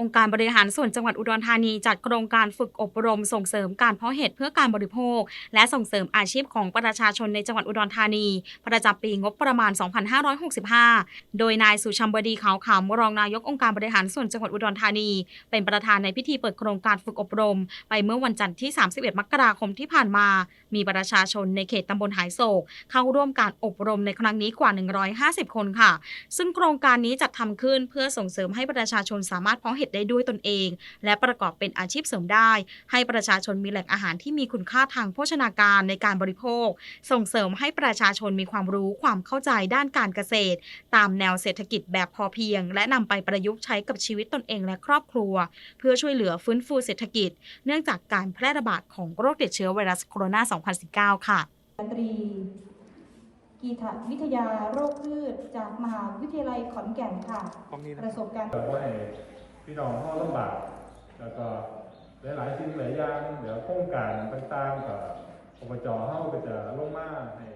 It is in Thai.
องค์การบริหารส่วนจังหวัดอุดรธานีจัดโครงการฝึกอบรมส่งเสริมการเพาะเห็ดเพื่อการบริโภค และส่งเสริมอาชีพของประชาชนในจังหวัดอุดรธานี ประจำปีงบประมาณ 2565 โดยนายสุชัมบดีขาวขำรองนายกองค์การบริหารส่วนจังหวัดอุดรธานี เป็นประธานในพิธีเปิดโครงการฝึกอบรม ไปเมื่อวันจันทร์ที่ 31 มกราคมที่ผ่านมา มีประชาชนในเขตตำบลหายโศก เข้าร่วมการอบรมในครั้งนี้กว่า 150 คนค่ะ ซึ่งโครงการนี้จัดทำขึ้นเพื่อส่งเสริมให้ประชาชนสามารถเพาะเห็ดได้ด้วยตนเอง และประกอบเป็นอาชีพเสริมได้ ให้ประชาชนมีแหล่งอาหารที่มีคุณค่าทางโภชนาการในการบริโภค ส่งเสริมให้ประชาชนมีความรู้ความเข้าใจด้านการเกษตร ตามแนวเศรษฐกิจแบบพอเพียง และนำไปประยุกต์ใช้กับชีวิตตนเองและครอบครัว เพื่อช่วยเหลือฟื้นฟูเศรษฐกิจ เนื่องจากการแพร่ระบาดของโรคติดเชื้อไวรัสโคโรนา 2019 ค่ะตรีกีตวิทยาโรคพืชจากมหาวิทยาลัยขอนแก่นค่ะตรงนี้นะประสบการณ์แบบว่าให้ พี่น้องเขาลำบาก แล้วก็หลายๆสิ่งหลายอย่างเดี๋ยวโครงการต่างๆกับอบจเข้าก็จะลงมาให้